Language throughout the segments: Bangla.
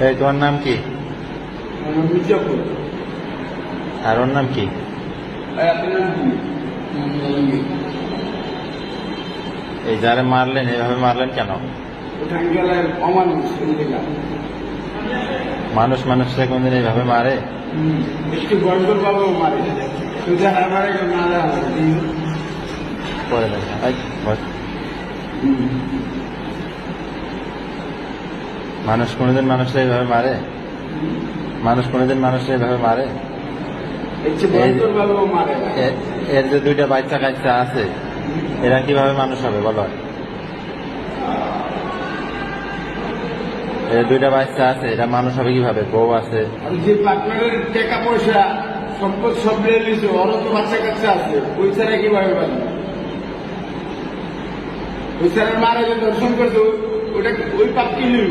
এই তোমার নাম কি? আর ওর নাম কি? এই যারা মারলেন এইভাবে মারলেন কেন? মানুষ মানুষকে কোনদিন এইভাবে মারে? একটু বাবাও মারে। হারবারে পরে দেখা। মানুষ কোনোদিন মানুষকে এইভাবে মারে? মানুষ কোনোদিন মানুষকে এইভাবে মারে? এর যে দুইটা বাচ্চা কাচ্চা আছে এরা কীভাবে মানুষ হবে বলো? এর দুইটা বাচ্চা আছে এরা মানুষ হবে কীভাবে? বউ আছে। যে পার্টনারের টাকা পয়সা সম্পদ সব নিয়ে নিয়েছে তো বাচ্চা কাচ্চা আছে ওই ছাড়া কীভাবে পাবে ওই ছাড়া মারা যে দর্শন করতো ওটা ওই পাপ কি নিল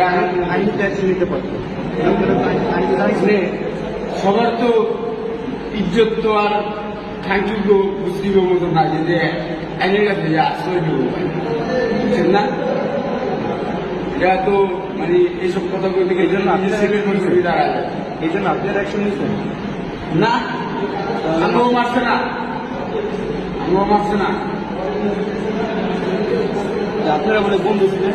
ট্যাক্স নিতে জানিস সবার তো ইজ্জত তো আর থ্যাংক ইউ বুঝতে বুঝিব মতো না যে আইনের কাছে যে আশ্রয় দিব বুঝছেন না? এটা তো মানে এইসব কথা বলতে গেলে এই জন্য আপনি এই জন্য আপনার অ্যাকশন নিচ্ছেন না আমিও মারছে না। আমিও মারছে না। আপনারা বলে বন্ধু ছিলেন।